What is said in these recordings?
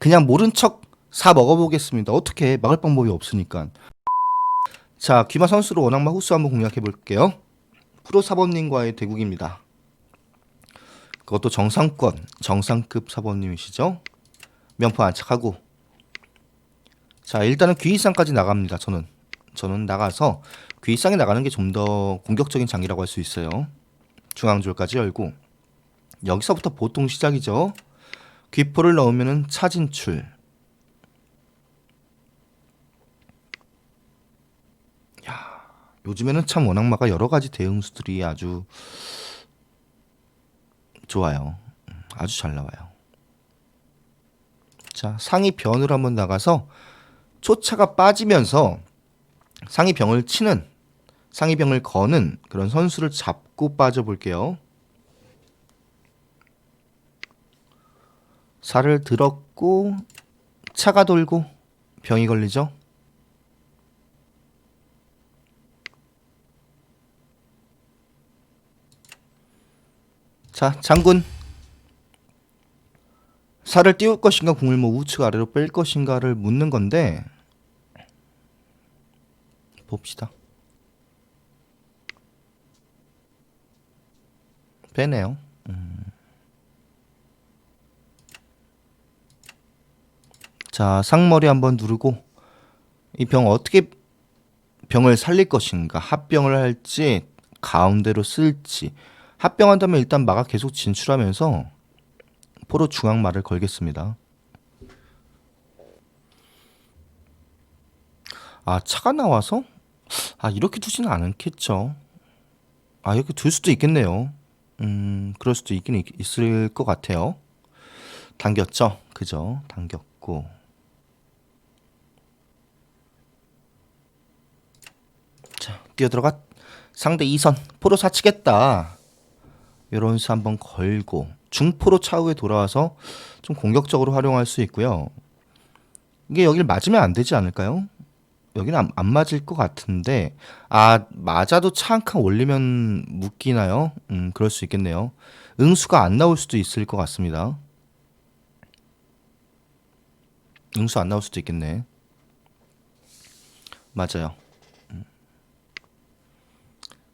그냥 모른 척 사 먹어보겠습니다. 어떻게 막을 방법이 없으니까. 자, 귀마 선수로 원악마 후수 한번 공략해 볼게요. 프로 사범님과의 대국입니다. 그것도 정상권, 정상급 사범님이시죠? 명품 안착하고. 자, 일단은 귀이상까지 나갑니다. 저는. 저는 나가서 귀이상에 나가는 게 좀 더 공격적인 장이라고 할 수 있어요. 중앙줄까지 열고. 여기서부터 보통 시작이죠. 귀포를 넣으면은 차진출. 야, 요즘에는 참 원악마가 여러 가지 대응수들이 아주 좋아요. 음, 아주 잘 나와요. 자, 상위 변으로 한번 나가서 초차가 빠지면서 상위 병을 치는 상위 병을 거는 그런 선수를 잡고 빠져 볼게요. 살을 들었고 차가 돌고 병이 걸리죠. 자, 장군. 살을 띄울 것인가 궁을 뭐 우측 아래로 뺄 것인가를 묻는 건데 봅시다. 빼네요. 음. 자, 상머리 한번 누르고 이 병 어떻게 병을 살릴 것인가? 합병을 할지 가운데로 쓸지 합병한다면 일단 마가 계속 진출하면서 포로 중앙마를 걸겠습니다. 아 차가 나와서 아 이렇게 두지는 않겠죠. 아 이렇게 둘 수도 있겠네요. 음 그럴 수도 있긴 있, 있을 것 같아요. 당겼죠, 그죠? 당겼고 자 뛰어들어가 상대 2선 포로 사치겠다. 요런 수 한번 걸고 중포로 차후에 돌아와서 좀 공격적으로 활용할 수 있고요. 이게 여길 맞으면 안 되지 않을까요? 여기는 안, 안 맞을 것 같은데 아 맞아도 차 한 칸 올리면 묶이나요? 음 그럴 수 있겠네요. 응수가 안 나올 수도 있을 것 같습니다. 응수 안 나올 수도 있겠네. 맞아요.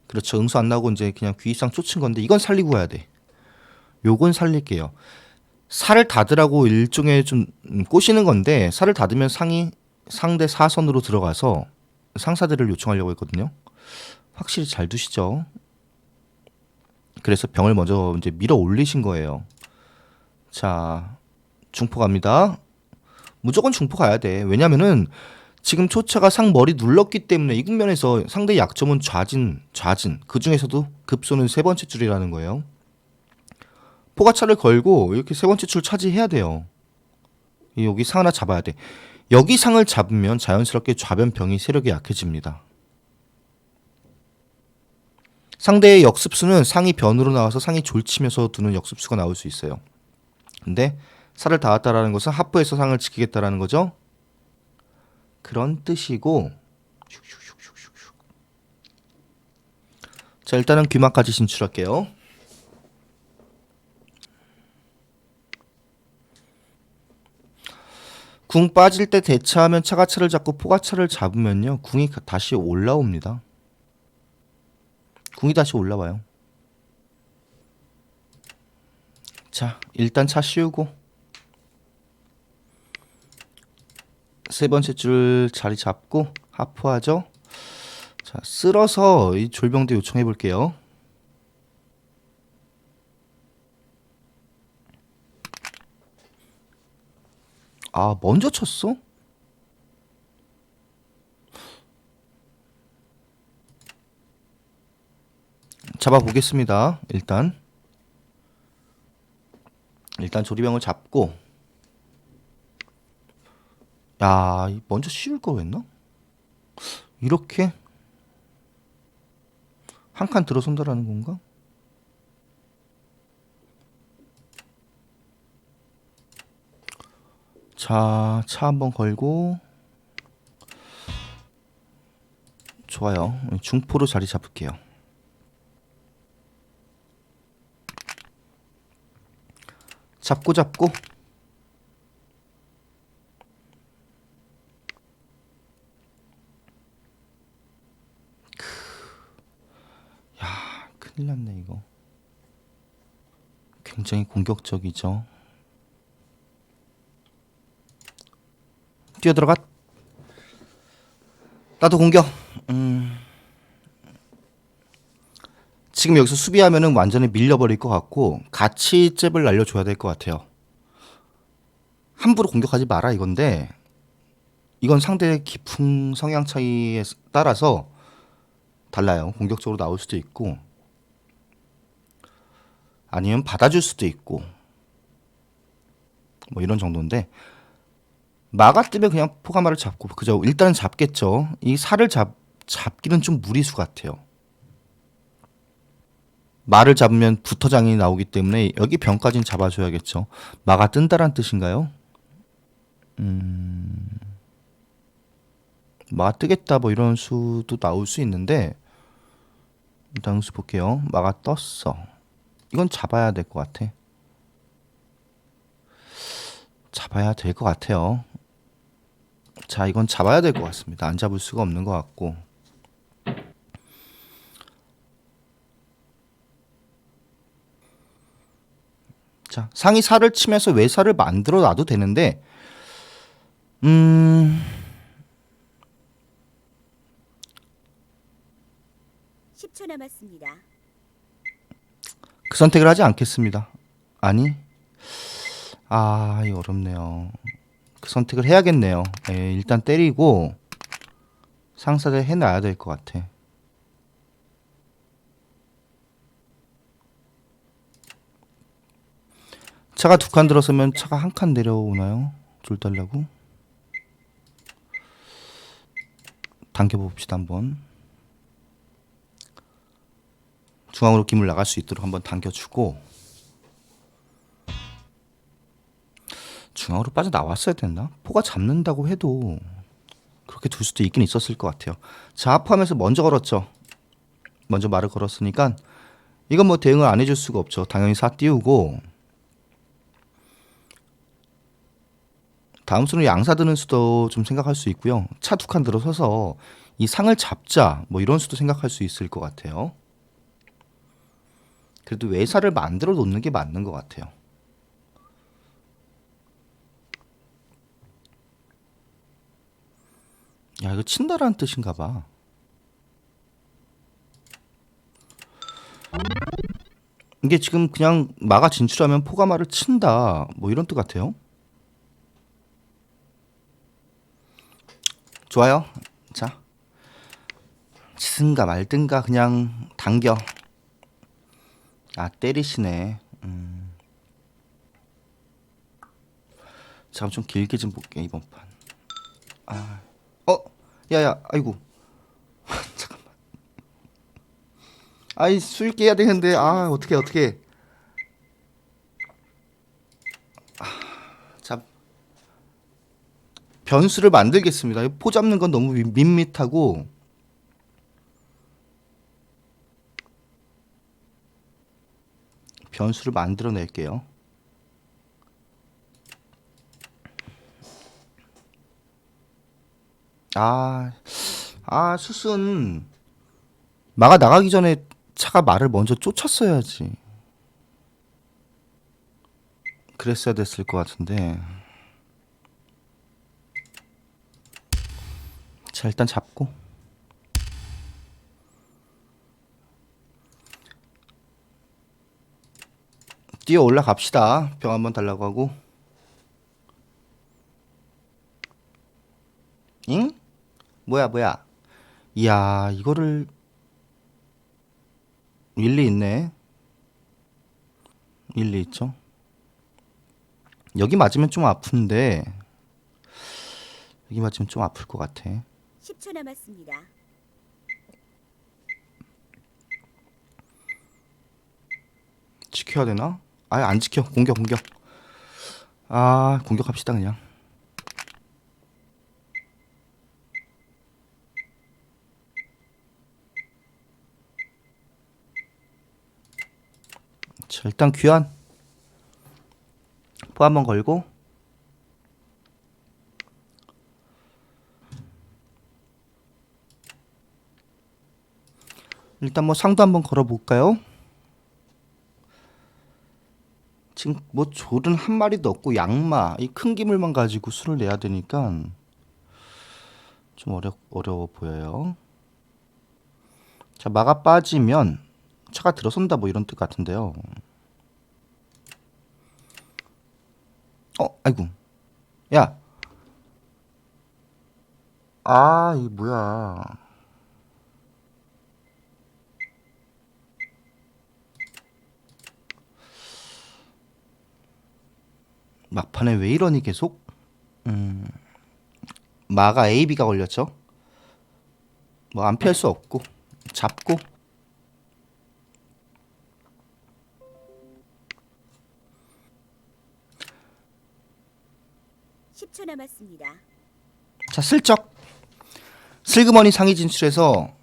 음. 그렇죠. 응수 안 나오고 이제 그냥 귀이상 쫓은 건데 이건 살리고 가야 돼. 요건 살릴게요. 살을 닫으라고 일종의 좀 음, 꼬시는 건데 살을 닫으면 상이 상대 사선으로 들어가서 상사들을 요청하려고 했거든요. 확실히 잘 두시죠. 그래서 병을 먼저 이제 밀어 올리신 거예요. 자, 중포 갑니다. 무조건 중포 가야 돼. 왜냐면은 지금 초차가 상 머리 눌렀기 때문에 이 국면에서 상대 약점은 좌진, 좌진. 그 중에서도 급소는 세 번째 줄이라는 거예요. 포가차를 걸고 이렇게 세 번째 줄 차지해야 돼요. 여기 상 하나 잡아야 돼. 여기 상을 잡으면 자연스럽게 좌변병이 세력이 약해집니다. 상대의 역습수는 상이 변으로 나와서 상이 졸치면서 두는 역습수가 나올 수 있어요. 근데 살을 닿았다라는 것은 하프에서 상을 지키겠다라는 거죠. 그런 뜻이고. 자 일단은 귀마까지 진출할게요. 궁 빠질 때 대차하면 차가차를 잡고 포가차를 잡으면요 궁이 다시 올라옵니다. 궁이 다시 올라와요. 자 일단 차 씌우고 세 번째 줄 자리 잡고 하프하죠. 자 쓸어서 이 졸병대 요청해 볼게요. 아, 먼저 쳤어? 잡아 보겠습니다. 일단 일단 조리병을 잡고 야, 이 먼저 씌울 걸 했나? 이렇게 한 칸 들어선다라는 건가? 자, 차 한번 걸고 좋아요. 중포로 자리 잡을게요. 잡고 잡고 굉장히 공격적이죠. 뛰어 들어가. 나도 공격. 음. 지금 여기서 수비하면은 완전히 밀려버릴 것 같고 같이 잽을 날려줘야 될 것 같아요. 함부로 공격하지 마라 이건데 이건 상대의 깊은 성향 차이에 따라서 달라요. 공격적으로 나올 수도 있고 아니면 받아줄 수도 있고 뭐 이런 정도인데 마가 뜨면 그냥 포가마를 잡고 그죠 일단은 잡겠죠. 이 살을 잡 잡기는 좀 무리수 같아요. 마를 잡으면 부터장이 나오기 때문에 여기 병까지는 잡아줘야겠죠. 마가 뜬다란 뜻인가요? 음 마가 뜨겠다 뭐 이런 수도 나올 수 있는데 일단 수 볼게요. 마가 떴어 이건 잡아야 될 것 같아. 잡아야 될 것 같아요. 자, 이건 잡아야 될 것 같습니다. 안 잡을 수가 없는 것 같고. 자, 상이 살을 치면서 외살을 만들어 놔도 되는데, 음, 10초 남았습니다. 그 선택을 하지 않겠습니다. 아니, 아, 이거 어렵네요. 그 선택을 해야겠네요. 예, 일단 때리고 상사를 해놔야 될 것 같아. 차가 두 칸 들어서면 차가 한 칸 내려오나요? 줄 달라고? 당겨봅시다 한번. 중앙으로 김을 나갈 수 있도록 한번 당겨주고 중앙으로 빠져 나왔어야 됐나? 포가 잡는다고 해도 그렇게 둘 수도 있긴 있었을 것 같아요. 자합하면서 먼저 걸었죠. 먼저 말을 걸었으니까 이건 뭐 대응을 안 해줄 수가 없죠. 당연히 사 띄우고 다음 수는 양사 드는 수도 좀 생각할 수 있고요. 차 두 칸 들어서서 이 상을 잡자 뭐 이런 수도 생각할 수 있을 것 같아요. 그래도 외사를 만들어 놓는 게 맞는 것 같아요. 야 이거 친다라는 뜻인가 봐. 이게 지금 그냥 마가 진출하면 포가마를 친다 뭐 이런 뜻 같아요. 좋아요. 자 치든가 말든가 그냥 당겨. 아 때리시네. 음. 잠깐 좀 길게 좀 볼게 이번 판. 아, 어, 야야, 아이고, 잠깐만. 아이 수익 깨야 되는데 아 어떻게 어떻게. 아, 자 변수를 만들겠습니다. 포 잡는 건 너무 밋- 밋밋하고. 변수를 만들어 낼게요. 아, 아, 수순. 마가 나가기 전에 차가 말을 먼저 쫓았어야지. 그랬어야 됐을 것 같은데. 자, 일단 잡고. 뛰어 올라갑시다. 병 한번 달라고 하고. 응? 뭐야, 뭐야. 이야, 이거를 일리 있네. 일리 있죠. 여기 맞으면 좀 아픈데 여기 맞으면 좀 아플 것 같아. 10초 남았습니다. 지켜야 되나? 아예 안 지켜. 공격, 공격. 아, 공격합시다 그냥. 자, 일단 귀환. 포 한번 걸고. 일단 뭐 상도 한번 걸어볼까요? 지금 뭐 졸은 한 마리도 없고 양마 이 큰 기물만 가지고 수를 내야 되니까 좀 어려 어려워 보여요. 자 마가 빠지면 차가 들어선다 뭐 이런 뜻 같은데요. 어 아이고 야. 아, 이 뭐야. 막판에 왜 이러니 계속? 음. 마가 A, B가 걸렸죠. 뭐 안 피할 수 없고 잡고 10초 남았습니다. 자 슬쩍 슬그머니 상위 진출해서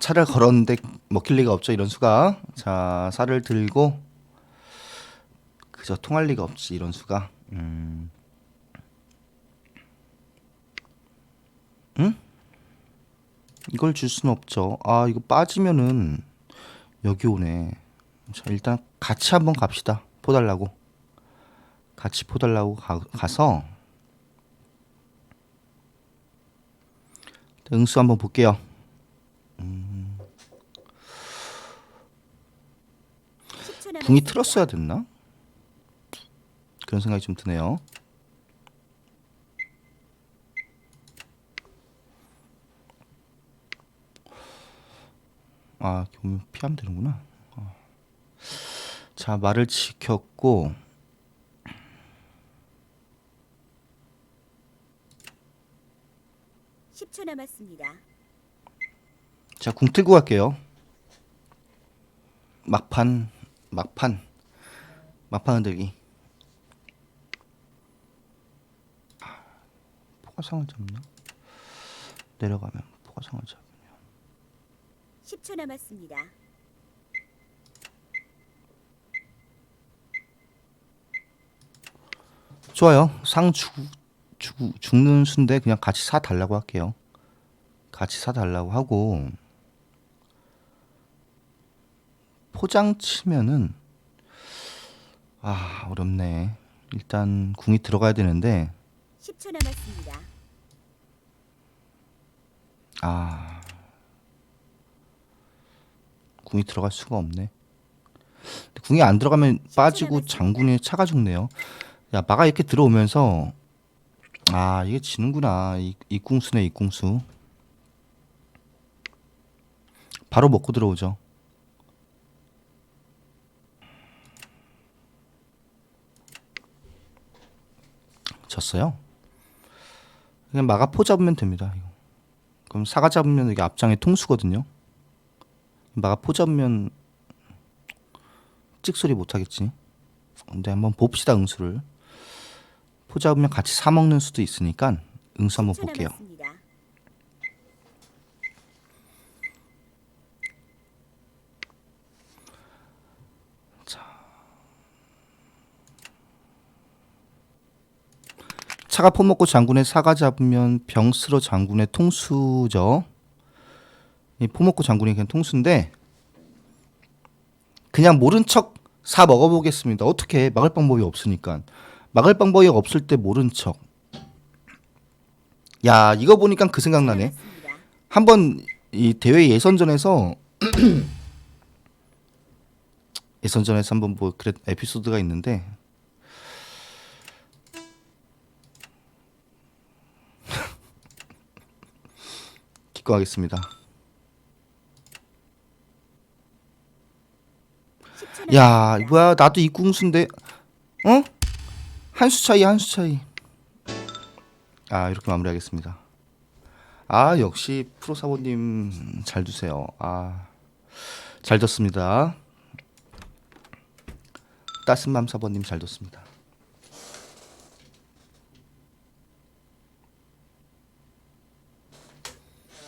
차를 걸었는데 먹힐 리가 없죠 이런 수가 자 살을 들고 그저 통할 리가 없지 이런 수가 음. 응? 이걸 줄 수는 없죠 아 이거 빠지면은 여기 오네 자 일단 같이 한번 갑시다 포달라고 같이 포달라고 가, 가서 응수 한번 볼게요. 10초 남았습니다. 붕이 틀었어야 됐나? 그런 생각이 좀 드네요. 아, 교면 피하면 되는구나. 어. 자, 말을 지켰고 십초 남았습니다. 자, 궁 틀고 갈게요. 막판, 막판, 막판 흔들기. 포가상을 잡나? 내려가면 포가상을 잡. 10초 남았습니다. 좋아요. 상 주, 주, 죽는 수인데 그냥 같이 사 달라고 할게요. 같이 사 달라고 하고 포장 치면은 아 어렵네. 일단 궁이 들어가야 되는데 10초 남았습니다. 아 궁이 들어갈 수가 없네. 궁이 안 들어가면 빠지고 장군이 차가 죽네요. 야 마가 이렇게 들어오면서 아 이게 지는구나 이, 이 궁수네 이 궁수. 바로 먹고 들어오죠. 졌어요. 그냥 마가 포 잡으면 됩니다. 이거. 그럼 사가 잡으면 이게 앞장에 통수거든요. 마가 포 잡으면 찍소리 못 하겠지. 근데 한번 봅시다 응수를. 포 잡으면 같이 사 먹는 수도 있으니까 응수 한번 10초 볼게요. 남았습니다. 차가 퍼먹고 장군의 사가 잡으면 병스러 장군의 통수죠. 이 포먹고 장군이 그냥 통수인데 그냥 모른 척 사 먹어보겠습니다. 어떻게 막을 방법이 없으니까 막을 방법이 없을 때 모른 척. 야 이거 보니까 그 생각나네. 한번 이 대회 예선전에서 예선전에서 한번 뭐 그랬 에피소드가 있는데 기꺼하겠습니다. 10초 야. 뭐야 나도 이 궁수인데 어? 한 수 차이 한 수 차이. 아 이렇게 마무리하겠습니다. 아 역시 프로 사모님 잘 두세요. 아잘 뒀습니다. 따스맘 사모님 잘 뒀습니다.